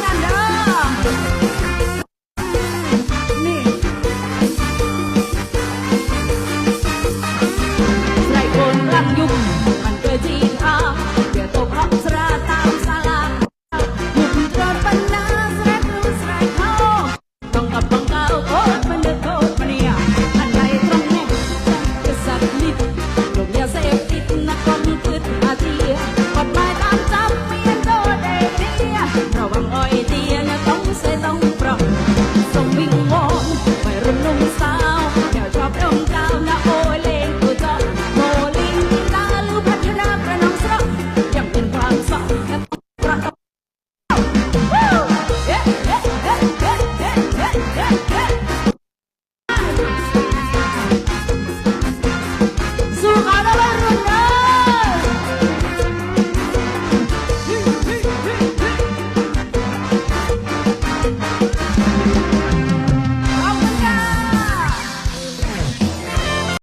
I know. อ้อยตี